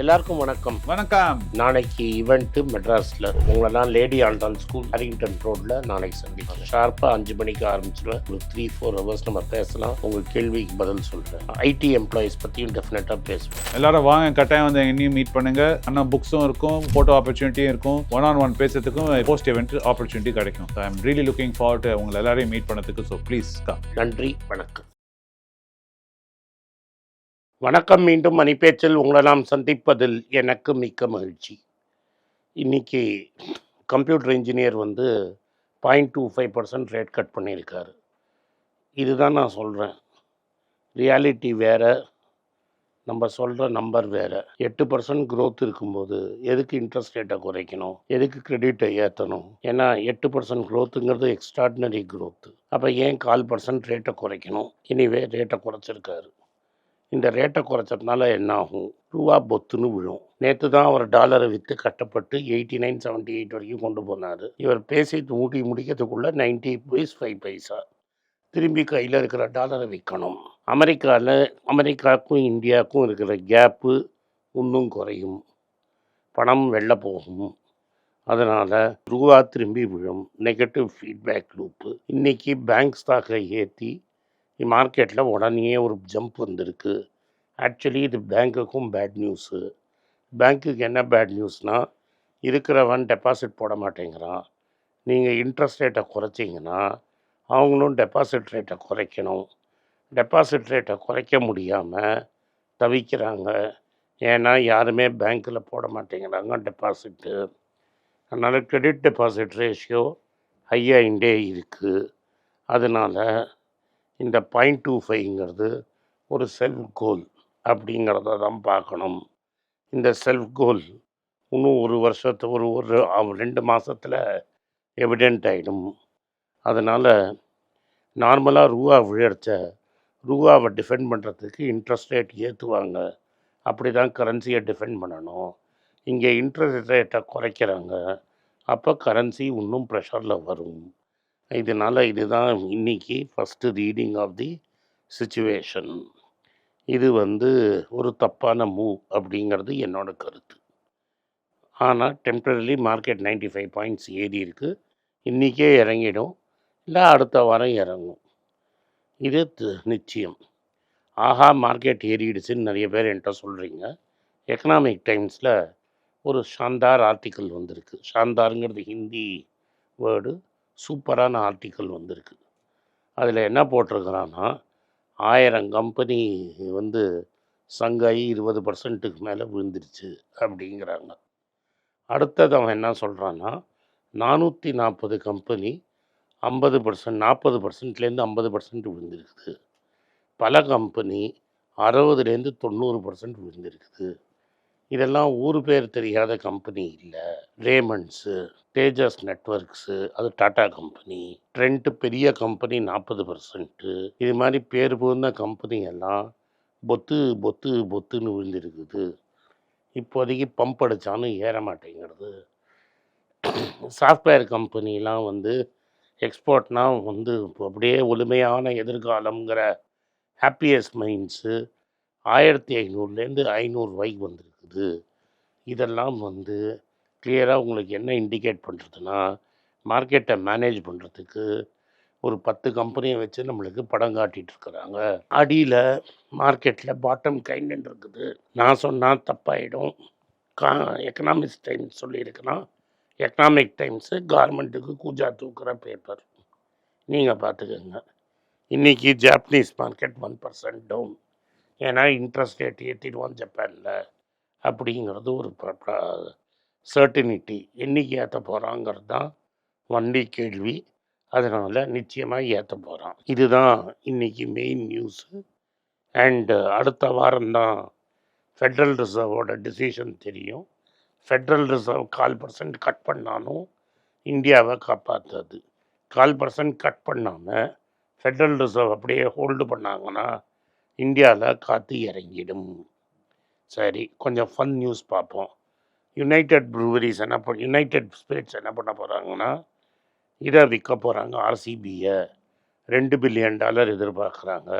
எல்லாருக்கும் வணக்கம். வணக்கம். நாளைக்கு ஈவெண்ட்டு மெட்ராஸில். உங்களெல்லாம் லேடி ஆண்டான் ஸ்கூல் ஹரிங்டன் ரோட்டில் நாளைக்கு சந்திப்பாங்க. ஷார்ப்பாக அஞ்சு மணிக்கு ஆரம்பிச்சிடுவேன் ஒரு த்ரீ ஃபோர் ஹவர்ஸ் நம்ம பேசலாம். உங்கள் கேள்விக்கு பதில் சொல்கிறேன் ஐடி எம்ப்ளாயீஸ் பற்றியும் டெஃபினட்டாக பேசுவேன். எல்லாரும் வாங்க கட்டாயம் வந்து என்னையும் மீட் பண்ணுங்க. அண்ணா புக்ஸும் இருக்கும் ஃபோட்டோ ஆப்பர்ச்சுனிட்டியும் இருக்கும். ஒன் ஆன் ஒன் பேசுறதுக்கும் போஸ்ட் event ஆப்பர்ச்சுனிட்டி கிடைக்கும். I am really looking forward உங்களை எல்லாரையும் மீட் பண்ணதுக்கு. ஸோ ப்ளீஸ் நன்றி வணக்கம். வணக்கம் மீண்டும் மணிப்பேச்சில் உங்களை நாம் சந்திப்பதில் எனக்கு மிக்க மகிழ்ச்சி. இன்னைக்கு கம்ப்யூட்டர் இன்ஜினியர் வந்து point two five percent rate cut பண்ணியிருக்காரு. இதுதான் நான் சொல்கிறேன் ரியாலிட்டி வேறு நம்ம சொல்கிற நம்பர் வேறு. எட்டு பர்சன்ட் க்ரோத் இருக்கும்போது எதுக்கு இன்ட்ரெஸ்ட் ரேட்டை குறைக்கணும்? எதுக்கு கிரெடிட்டை ஏற்றணும் ஏன்னா எட்டு பர்சன்ட் க்ரோத்துங்கிறது எக்ஸ்ட்ராடினரி க்ரோத்து அப்போ ஏன் கால் பர்சன்ட் ரேட்டை குறைக்கணும்? இனிவே ரேட்டை குறைச்சிருக்காரு. இந்த ரேட்டை குறைச்சதுனால என்ன ஆகும் ரூபா பொத்துன்னு விழும். நேற்று தான் அவர் டாலரை விற்று கட்டப்பட்டு எயிட்டி நைன் செவன்ட்டி எயிட் வரைக்கும் கொண்டு போனார். இவர் பேசி மூட்டி முடிக்கிறதுக்குள்ள நைன்ட்டி பைஸ் ஃபைவ் பைசா திரும்பி கையில் இருக்கிற டாலரை விற்கணும் அமெரிக்காவில் அமெரிக்காவுக்கும் இந்தியாவுக்கும் இருக்கிற கேப்பு இன்னும் குறையும். பணம் வெளில போகும். அதனால் ரூபா திரும்பி விழும். நெகட்டிவ் ஃபீட்பேக் லூப்பு இன்றைக்கி பேங்க் ஸ்டாக்கை ஏற்றி மார்க்கெட்டில் உடனே ஒரு ஜம்ப் வந்திருக்கு. ஆக்சுவலி இது பேங்க்குக்கும் பேட் நியூஸு பேங்க்குக்கு என்ன பேட் நியூஸ்னால் இருக்கிறவன் டெபாசிட் போட மாட்டேங்கிறான். நீங்கள் இன்ட்ரெஸ்ட் ரேட்டை குறைச்சிங்கன்னா அவங்களும் டெபாசிட் ரேட்டை குறைக்கணும். டெபாசிட் ரேட்டை குறைக்க முடியாமல் தவிக்கிறாங்க. ஏன்னா யாருமே பேங்க்கில் போட மாட்டேங்கிறாங்க டெபாசிட்டு அதனால் கிரெடிட் டெபாசிட் ரேஷியோ ஹையாகிண்டே இருக்குது அதனால் இந்த பாயிண்ட் டூ ஃபைவ்ங்கிறது ஒரு செல்ஃப் கோல் அப்படிங்கிறத தான் பார்க்கணும். இந்த செல்ஃப் கோல் இன்னும் ஒரு வருஷத்து ஒரு ஒரு ரெண்டு மாதத்தில் எவிடென்ட் ஆகிடும் அதனால் நார்மலாக ரூபா விழச்ச ரூபாவை டிஃபெண்ட் பண்ணுறதுக்கு இன்ட்ரெஸ்ட் ரேட் ஏற்றுவாங்க அப்படி தான் கரன்சியை டிஃபெண்ட் பண்ணணும். இங்கே இன்ட்ரெஸ்ட் ரேட்டை குறைக்கிறாங்க. அப்போ கரன்சி இன்னும் ப்ரெஷரில் வரும். இதனால் இதுதான் இன்றைக்கி first reading of the situation இது வந்து ஒரு தப்பான மூவ் அப்படிங்கிறது என்னோடய கருத்து. ஆனால் டெம்பரரி மார்க்கெட் 95 ஃபைவ் பாயிண்ட்ஸ் ஏறி இருக்கு. இன்றைக்கே இறங்கிடும். இல்லை அடுத்த வாரம் இறங்கும். இது த- நிச்சயம். ஆஹா மார்க்கெட் ஏறிடுச்சுன்னு நிறைய பேர் என்கிட்ட சொல்கிறீங்க எக்கனாமிக் டைம்ஸில் ஒரு ஷாந்தார் ஆர்டிக்கிள் வந்திருக்கு. ஷாந்தாருங்கிறது ஹிந்தி வேர்டு சூப்பரான ஆர்டிக்கல் வந்திருக்கு. அதில் என்ன போட்டிருக்கிறான்னா ஆயிரம் கம்பெனி வந்து சங்காயி இருபது பர்சன்ட்டுக்கு மேலே விழுந்துருச்சு அப்படிங்கிறாங்க. அடுத்தது அவன் என்ன சொல்கிறான்னா நானூற்றி நாற்பது கம்பெனி ஐம்பது பர்சன்ட் நாற்பது பர்சன்ட்லேருந்து ஐம்பது பர்சன்ட் விழுந்திருக்குது. பல கம்பெனி அறுபதுலேருந்து தொண்ணூறு பர்சன்ட் விழுந்திருக்குது. இதெல்லாம் ஊர் பேர் தெரியாத கம்பெனி இல்லை. ரேமண்ட்ஸு தேஜஸ் நெட்வொர்க்ஸு அது டாடா கம்பெனி. ட்ரெண்ட் பெரிய கம்பெனி நாற்பது பர்சன்ட்டு இது மாதிரி பேர் புகுந்த கம்பெனி எல்லாம் பொத்து பொத்து பொத்துன்னு விழுந்திருக்குது. இப்போதைக்கு பம்ப் அடித்தாலும் ஏற மாட்டேங்கிறது. சாஃப்ட்வேர் கம்பெனிலாம் வந்து எக்ஸ்போர்ட்னால் வந்து இப்போ அப்படியே ஒழுமையான எதிர்காலங்கிற ஹாப்பியஸ்ட் மைண்ட்ஸு ஆயிரத்தி ஐநூறுலேருந்து ஐநூறுரூவாய்க்கு இருக்குது. இதெல்லாம் வந்து கிளியராக உங்களுக்கு என்ன இண்டிகேட் பண்ணுறதுன்னா மார்க்கெட்டை மேனேஜ் பண்ணுறதுக்கு ஒரு பத்து கம்பெனியை வச்சு நம்மளுக்கு படம் காட்டிட்டு இருக்கிறாங்க. அடியில் மார்க்கெட்டில் பாட்டம் கைண்டன் இருக்குது. நான் சொன்னால் தப்பாயிடும். கா எக்கனாமிக்ஸ் டைம்ஸ் சொல்லியிருக்கலாம் எக்கனாமிக் டைம்ஸு கார்மெண்ட்டுக்கு கூஜா தூக்குற பேப்பர் நீங்கள் பார்த்துக்கோங்க இன்றைக்கி Japanese market one percent down ஏன்னா இன்ட்ரெஸ்ட் ரேட் ஏற்றிடுவோம் ஜப்பானில். அப்படிங்கிறது ஒரு சர்டினிட்டி என்னைக்கு ஏற்ற போகிறாங்கிறது தான் வண்டி கேள்வி. அதனால் நிச்சயமாக ஏற்ற போகிறான் இதுதான் இன்னைக்கு மெயின் நியூஸு அண்டு அடுத்த வாரம்தான் ஃபெட்ரல் ரிசர்வோட டிசிஷன் தெரியும். ஃபெட்ரல் ரிசர்வ் கால் பர்சன்ட் கட் பண்ணாலும் இந்தியாவை காப்பாற்றாது கால் பர்சன்ட் கட் பண்ணாமல் ஃபெட்ரல் ரிசர்வ் அப்படியே ஹோல்டு பண்ணாங்கன்னா இந்தியாவில் காற்று இறங்கிடும். சரி கொஞ்சம் ஃபன் நியூஸ் பார்ப்போம். யுனைடெட் ப்ரூவரிஸ் என்ன பண்ண யுனைடெட் ஸ்பிரிட்ஸ் என்ன பண்ண போகிறாங்கன்னா இதை விற்க போகிறாங்க ஆர்சிபியை ரெண்டு பில்லியன் டாலர் எதிர்பார்க்குறாங்க.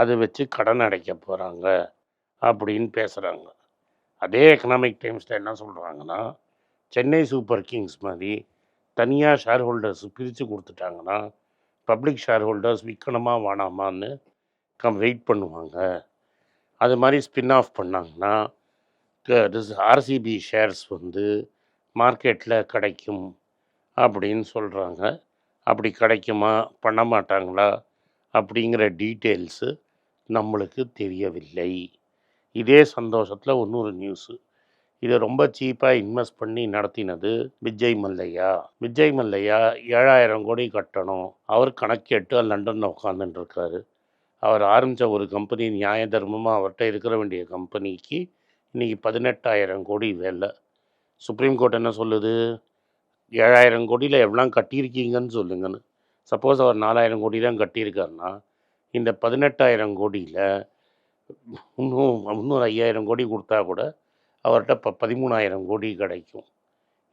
அதை வச்சு கடன் அடைக்க போகிறாங்க அப்படின்னு பேசுகிறாங்க அதே எக்கனாமிக் டைம்ஸில் என்ன சொல்கிறாங்கன்னா சென்னை சூப்பர் கிங்ஸ் மாதிரி தனியாக ஷேர் ஹோல்டர்ஸ் பிரித்து கொடுத்துட்டாங்கன்னா பப்ளிக் ஷேர் ஹோல்டர்ஸ் விற்கணுமா வேணாமான்னு கம் வெயிட் பண்ணுவாங்க. அது மாதிரி ஸ்பின் ஆஃப் பண்ணாங்கன்னா ஆர்சிபி ஷேர்ஸ் வந்து மார்க்கெட்டில் கிடைக்கும் அப்படின்னு சொல்கிறாங்க அப்படி கிடைக்குமா? பண்ண மாட்டாங்களா? அப்படிங்கிற டீட்டெயில்ஸு நம்மளுக்கு தெரியவில்லை. இதே சந்தோஷத்தில் இன்னொரு நியூஸு இதை ரொம்ப சீப்பாக இன்வெஸ்ட் பண்ணி நடத்தினது விஜய் மல்லையா? விஜய் மல்லையா ஏழாயிரம் கோடி கட்டணும். அவர் கணக்கெட்டு லண்டனில் உட்காந்துட்டு இருக்காரு. அவர் ஆரம்பித்த ஒரு கம்பெனி நியாய தர்மமாக அவர்கிட்ட இருக்கிற வேண்டிய கம்பெனிக்கு இன்றைக்கி பதினெட்டாயிரம் கோடி வேலை. சுப்ரீம் கோர்ட் என்ன சொல்லுது? ஏழாயிரம் கோடியில் எவ்வளோ கட்டியிருக்கீங்கன்னு சொல்லுங்கன்னு. சப்போஸ் அவர் நாலாயிரம் கோடி தான் கட்டியிருக்காருன்னா இந்த பதினெட்டாயிரம் கோடியில் இன்னும் இன்னொரு ஐயாயிரம் கோடி கொடுத்தா கூட அவர்கிட்ட இப்போ பதிமூணாயிரம் கோடி கிடைக்கும்.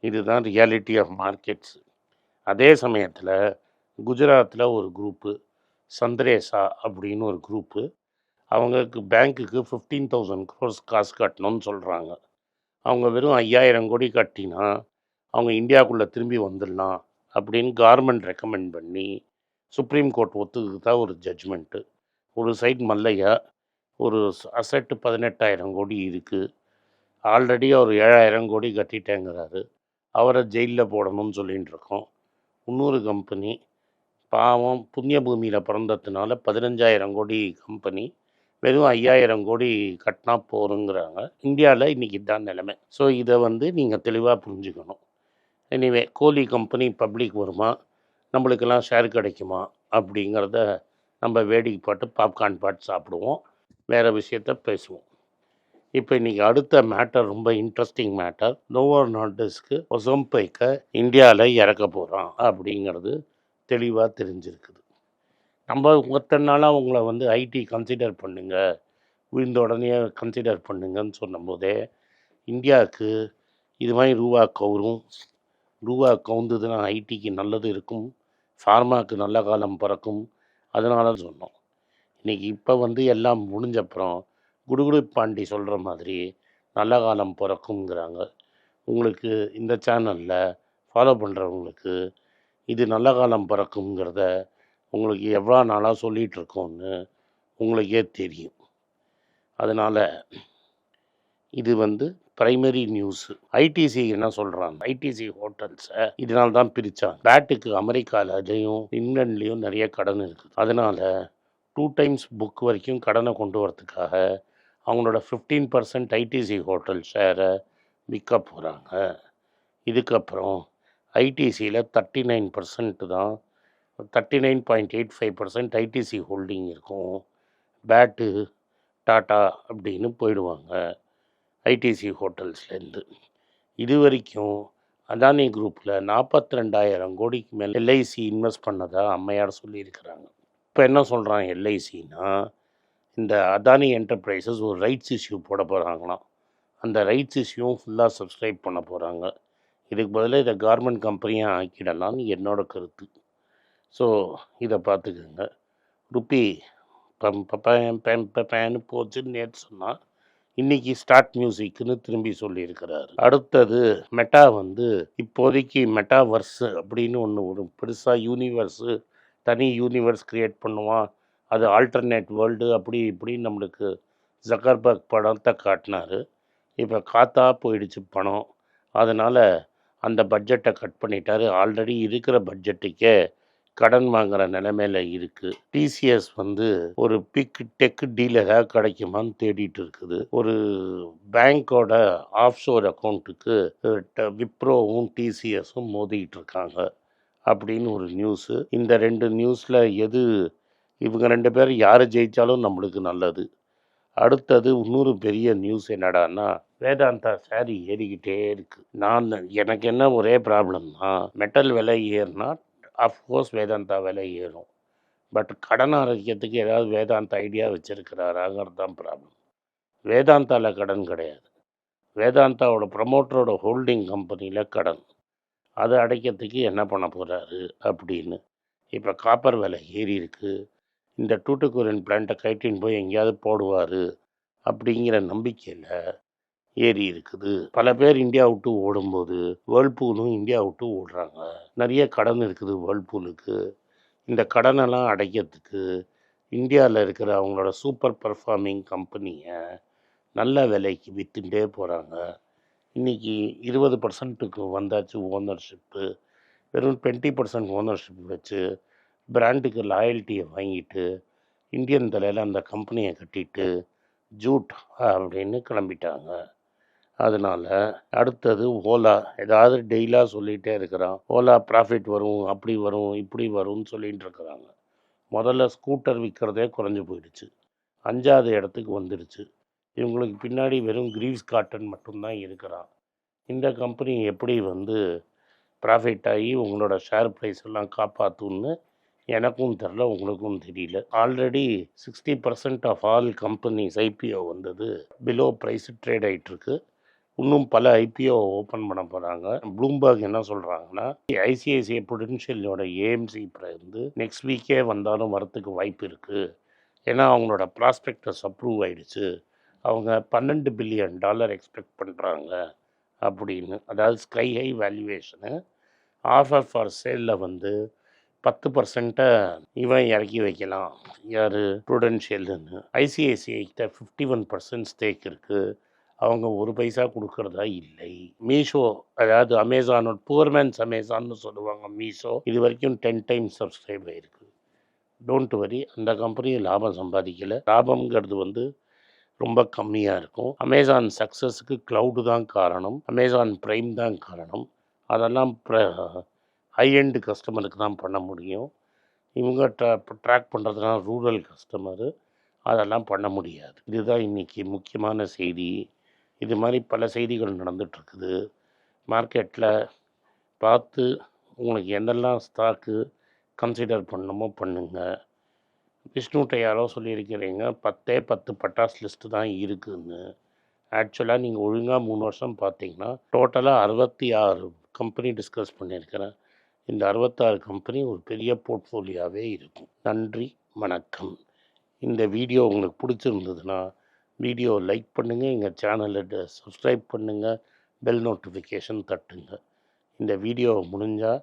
இதுதான் ரியாலிட்டி ஆஃப் மார்க்கெட்ஸ் அதே சமயத்தில் குஜராத்தில் ஒரு குரூப்பு சந்திரேசா அப்படின்னு ஒரு குரூப்பு அவங்களுக்கு பேங்க்குக்கு ஃபிஃப்டீன் தௌசண்ட் க்ரோர்ஸ் காசு கட்டணும்னு சொல்கிறாங்க அவங்க வெறும் ஐயாயிரம் கோடி கட்டினா அவங்க இந்தியாவுக்குள்ளே திரும்பி வந்துடலாம் அப்படின்னு கவர்மெண்ட் ரெக்கமெண்ட் பண்ணி சுப்ரீம் கோர்ட் ஒத்துக்கிட்டா ஒரு ஜட்ஜ்மெண்ட்டு ஒரு சைட் மல்லையா ஒரு அசெட்டு பதினெட்டாயிரம் கோடி இருக்குது ஆல்ரெடி அவர் ஏழாயிரம் கோடி கட்டிட்டேங்கிறாரு. அவரை ஜெயிலில் போடணும்னு சொல்லிகிட்டு இருக்கோம். இன்னொரு கம்பெனி பாவம் புண்ணிய பூமியில் பிறந்ததுனால பதினஞ்சாயிரம் கோடி கம்பெனி வெறும் ஐயாயிரம் கோடி கட்டினா போருங்கிறாங்க இந்தியாவில் இன்றைக்கி தான் நிலைமை. ஸோ இதை வந்து நீங்கள் தெளிவாக புரிஞ்சுக்கணும். எனிவே கோலி கம்பெனி பப்ளிக் வருமா? நம்மளுக்கெல்லாம் ஷேர் கிடைக்குமா? அப்படிங்கிறத நம்ம வேடிக்கை பாட்டு பாப்கார்ன் பாட்டு சாப்பிடுவோம். வேறு விஷயத்த பேசுவோம். இப்போ இன்றைக்கி அடுத்த மேட்டர் ரொம்ப இன்ட்ரெஸ்டிங் மேட்டர் நோவர் நாட்டிஸ்க்கு ஒசம்பைக்கை இந்தியாவில் இறக்க போகிறான் அப்படிங்கிறது தெளிவாக தெரிஞ்சிருக்குது. நம்ம ஒருத்தர் நாளாக உங்களை வந்து ஐடி கன்சிடர் பண்ணுங்க. விழுந்த உடனே கன்சிடர் பண்ணுங்கன்னு சொன்னபோதே இந்தியாவுக்கு இது மாதிரி ரூபா கவுரும் ரூபா கவுந்ததுன்னா ஐடிக்கு நல்லது இருக்கும். ஃபார்மாவுக்கு நல்ல காலம் பிறக்கும். அதனால சொன்னோம். இன்றைக்கி இப்போ வந்து எல்லாம் முடிஞ்சப்புறம் குடுகுடு பாண்டி சொல்கிற மாதிரி நல்ல காலம் பிறக்குங்கிறாங்க உங்களுக்கு இந்த சேனலில் ஃபாலோ பண்ணுறவங்களுக்கு இது நல்ல காலம் பிறக்குங்கிறத உங்களுக்கு எவ்வளோ நாளாக சொல்லிகிட்டு இருக்கோன்னு உங்களுக்கே தெரியும். அதனால் இது வந்து பிரைமரி நியூஸு. ஐடிசி என்ன சொல்கிறாங்க ஐடிசி ஹோட்டல்ஸை இதனால தான் பிரித்தாங்க பேட்டுக்கு அமெரிக்காவிலையும் இங்கிலாண்ட்லேயும் நிறைய கடன் இருக்குது. அதனால் டூ டைம்ஸ் புக் வரைக்கும் கடனை கொண்டு வரதுக்காக அவங்களோட ஃபிஃப்டீன் பர்சன்ட் ஐடிசி ஹோட்டல் ஷேரை விற்க போகிறாங்க இதுக்கப்புறம் ஐடிசியில் தேர்ட்டி நைன் பர்சன்ட் தான். Thirty nine point eight five percent ITC holding இருக்கும். பேட்டு டாட்டா அப்படின்னு போயிடுவாங்க. ஐடிசி ஹோட்டல்ஸ்லேருந்து. இது வரைக்கும் அதானி குரூப்பில் நாற்பத்தி ரெண்டாயிரம் கோடிக்கு மேலே எல்ஐசி இன்வெஸ்ட் பண்ணதாக அம்மையார் சொல்லியிருக்கிறாங்க. இப்போ என்ன சொல்கிறான் எல்ஐசின்னா இந்த அதானி என்டர்பிரைசஸ் ஒரு ரைட்ஸ் இஷ்யூ போட போகிறாங்களாம் அந்த ரைட்ஸ் இஷ்யூவும் ஃபுல்லாக சப்ஸ்கிரைப் பண்ண போகிறாங்க இதுக்கு பதிலாக இதை கார்மெண்ட் கம்பெனியாக ஆக்கிடலாம்னு என்னோட கருத்து. ஸோ இதை பார்த்துக்கோங்க ருப்பி பம் பப்பேன் பேன் பேன்னு போச்சுன்னு நேற்று சொன்னால் இன்னைக்கு ஸ்டார்ட் மியூசிக்னு திரும்பி சொல்லியிருக்கிறாரு. அடுத்தது மெட்டா வந்து இப்போதைக்கு மெட்டாவர்ஸ் அப்படின்னு ஒன்று ஒரு பெருசாக யூனிவர்ஸு தனி யூனிவர்ஸ் க்ரியேட் பண்ணுவான். அது ஆல்டர்னேட் வேர்ல்டு அப்படி இப்படின்னு நம்மளுக்கு ஜக்கர்பர்க் படத்தை காட்டினாரு. இப்போ காத்தா போயிடுச்சு பணம். அதனால் அந்த பட்ஜெட்டை கட் பண்ணிட்டாரு. ஆல்ரெடி இருக்கிற பட்ஜெட்டுக்கே கடன் வாங்குற நிலைமையில இருக்குது டிசிஎஸ் வந்து ஒரு பிக் டெக் டீலராக கிடைக்குமான்னு தேடிட்டு இருக்குது. ஒரு பேங்க்கோட ஆஃப்ஷோர் அக்கௌண்ட்டுக்கு விப்ரோவும் டிசிஎஸும் மோதிட்டு இருக்காங்க. அப்படின்னு ஒரு நியூஸு இந்த ரெண்டு நியூஸில் எது இவங்க ரெண்டு பேரும் யார் ஜெயித்தாலும் நம்மளுக்கு நல்லது. அடுத்தது இன்னொரு பெரிய நியூஸ் என்னடான்னா வேதாந்தா சாரி ஏறிக்கிட்டே இருக்கு. நான் எனக்கு என்ன ஒரே ப்ராப்ளம்னா மெட்டல் விலை ஏறினா அஃப்கோர்ஸ் வேதாந்தா விலை ஏறும். பட் கடன் ஆரோக்கியத்துக்கு ஏதாவது வேதாந்தா ஐடியா வச்சுருக்கிறாராங்கிறது தான் ப்ராப்ளம் வேதாந்தாவில் கடன் கிடையாது. வேதாந்தாவோட ப்ரமோட்டரோட ஹோல்டிங் கம்பெனியில் கடன். அதை அடைக்கிறதுக்கு என்ன பண்ண போகிறாரு அப்படின்னு. இப்போ காப்பர் விலை ஏறி இருக்குது இந்த டூட்டுக்குரியன் பிளான்ட்டை கைட்டின்னு போய் எங்கேயாவது போடுவார் அப்படிங்கிற நம்பிக்கையில் ஏறி இருக்குது. பல பேர் இந்தியா விட்டு ஓடும்போது வேர்ல்பூலும் இந்தியா விட்டு ஓடுறாங்க. நிறைய கடன் இருக்குது வேர்ல்பூலுக்கு இந்த கடனெல்லாம் அடைக்கிறதுக்கு இந்தியாவில் இருக்கிற அவங்களோட சூப்பர் பர்ஃபார்மிங் கம்பெனியை நல்ல விலைக்கு விற்றுட்டே போகிறாங்க இன்றைக்கி இருபது பர்சன்ட்டுக்கு வந்தாச்சு ஓனர்ஷிப்பு வெறும் டுவெண்ட்டி பர்சன்ட் ஓனர்ஷிப் வச்சு பிராண்டுக்கு லாயல்ட்டியை வாங்கிட்டு இந்தியன் தலையில் அந்த கம்பெனியை கட்டிட்டு ஜூட் அப்படின்னு கிளம்பிட்டாங்க. அதனால் அடுத்தது ஓலா. ஏதாவது டெய்லாக சொல்லிகிட்டே இருக்கிறான். ஓலா ப்ராஃபிட் வரும் அப்படி வரும் இப்படி வரும்னு சொல்லிகிட்டு இருக்கிறாங்க. முதல்ல ஸ்கூட்டர் விற்கிறதே குறைஞ்சி போயிடுச்சு. அஞ்சாவது இடத்துக்கு வந்துடுச்சு. இவங்களுக்கு பின்னாடி வெறும் கிரீவ்ஸ் காட்டன் மட்டும்தான் இருக்கிறான். இந்த கம்பெனி எப்படி வந்து ப்ராஃபிட் ஆகி உங்களோட ஷேர் ப்ரைஸ் எல்லாம் காப்பாற்றுன்னு எனக்கும் தெரில உங்களுக்கும் தெரியல. Already sixty percent of all companies IPO வந்தது. பிலோ ப்ரைஸ் ட்ரேட் ஆகிட்டுருக்கு இன்னும் பல ஐபிஓ ஓப்பன் பண்ண போகிறாங்க ப்ளூம்பர்க் என்ன சொல்கிறாங்கன்னா ஐசிஐசிஐ புடென்ஷியலோட ஏஎம்சி வந்து நெக்ஸ்ட் வீக்கே வந்தாலும் வரத்துக்கு வாய்ப்பு இருக்குது ஏன்னா அவங்களோட ப்ராஸ்பெக்டஸ் அப்ரூவ் ஆயிடுச்சு. அவங்க பன்னெண்டு பில்லியன் டாலர் எக்ஸ்பெக்ட் பண்ணுறாங்க அப்படின்னு. அதாவது sky high valuation offer for சேலில் வந்து பத்து பர்சன்ட்டை இவன் இறக்கி வைக்கலாம். யார்? ப்ரூடென்ஷியல்னு ஐசிஐசிஐக்கிட்ட ஃபிஃப்டி ஒன் பர்சன்ட் ஸ்டேக் இருக்குது அவங்க ஒரு பைசா கொடுக்கறதா? இல்லை. மீஷோ அதாவது அமேசானோட புவர்மேன்ஸ் அமேசான்னு சொல்லுவாங்க மீஷோ இது வரைக்கும் டென் டைம்ஸ் சப்ஸ்கிரைப் ஆகிருக்கு டோன்ட் வரி அந்த கம்பெனி லாபம் சம்பாதிக்கலை. லாபம்ங்கிறது வந்து ரொம்ப கம்மியாக இருக்கும். அமேசான் சக்ஸஸுக்கு க்ளவுடு தான் காரணம். அமேசான் ப்ரைம் தான் காரணம். அதெல்லாம் ஹை எண்டு கஸ்டமருக்கு தான் பண்ண முடியும். இவங்க ட்ரா ட்ராக் பண்ணுறதுனா ரூரல் கஸ்டமரு அதெல்லாம் பண்ண முடியாது. இதுதான் இன்றைக்கி முக்கியமான செய்தி. இது மாதிரி பல செய்திகள் நடந்துகிட்ருக்குது மார்க்கெட்டில் பார்த்து உங்களுக்கு என்னெல்லாம் ஸ்டாக்கு கன்சிடர் பண்ணணுமோ பண்ணுங்கள் விஷ்ணுகிட்ட யாரோ சொல்லியிருக்கிறீங்க பத்தே பத்து பட்டாஸ் லிஸ்ட்டு தான் இருக்குதுன்னு ஆக்சுவலாக நீங்கள் ஒழுங்காக மூணு வருஷம் பார்த்தீங்கன்னா டோட்டலாக அறுபத்தி ஆறு கம்பெனி டிஸ்கஸ் பண்ணியிருக்கிறேன். இந்த அறுபத்தாறு கம்பெனி ஒரு பெரிய போர்ட்ஃபோலியோவே இருக்கும். நன்றி வணக்கம். இந்த வீடியோ உங்களுக்கு பிடிச்சிருந்ததுன்னா வீடியோ லைக் பண்ணுங்கள் எங்கள் சேனலை சப்ஸ்கிரைப் பண்ணுங்கள் பெல் நோட்டிஃபிகேஷன் தட்டுங்க. இந்த வீடியோ முடிஞ்சால்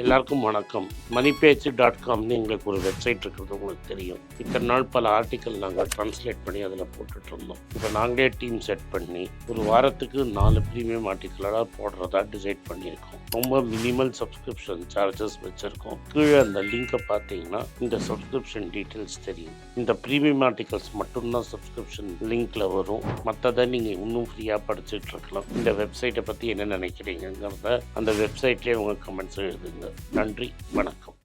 எல்லாருக்கும் வணக்கம். மணிபேச்சு டாட் காம்னு எங்களுக்கு ஒரு வெப்சைட் இருக்கிறது உங்களுக்கு தெரியும். இத்தனை நாள் பல ஆர்டிக்கல் நாங்கள் ட்ரான்ஸ்லேட் பண்ணி அதில் போட்டுட்டு இருந்தோம். இப்போ நாங்களே டீம் செட் பண்ணி ஒரு வாரத்துக்கு நாலு ப்ரீமியம் ஆர்டிக்கலாக போடுறதா டிசைட் பண்ணியிருக்கோம். ரொம்ப மினிமல் சப்ஸ்கிரிப்ஷன் சார்ஜஸ் வச்சுருக்கோம். கீழே அந்த லிங்கை பார்த்தீங்கன்னா இந்த சப்ஸ்கிரிப்ஷன் டீட்டெயில்ஸ் தெரியும். இந்த ப்ரீமியம் ஆர்டிகல்ஸ் மட்டும்தான் சப்ஸ்கிரிப்ஷன் லிங்க்ல வரும். மற்றதை நீங்கள் இன்னும் ஃப்ரீயாக படிச்சுட்டு இருக்கலாம். இந்த வெப்சைட்டை பற்றி என்ன நினைக்கிறீங்கிறத அந்த வெப்சைட்லேயே உங்கள் கமெண்ட்ஸ் எழுதுங்க. நன்றி வணக்கம்.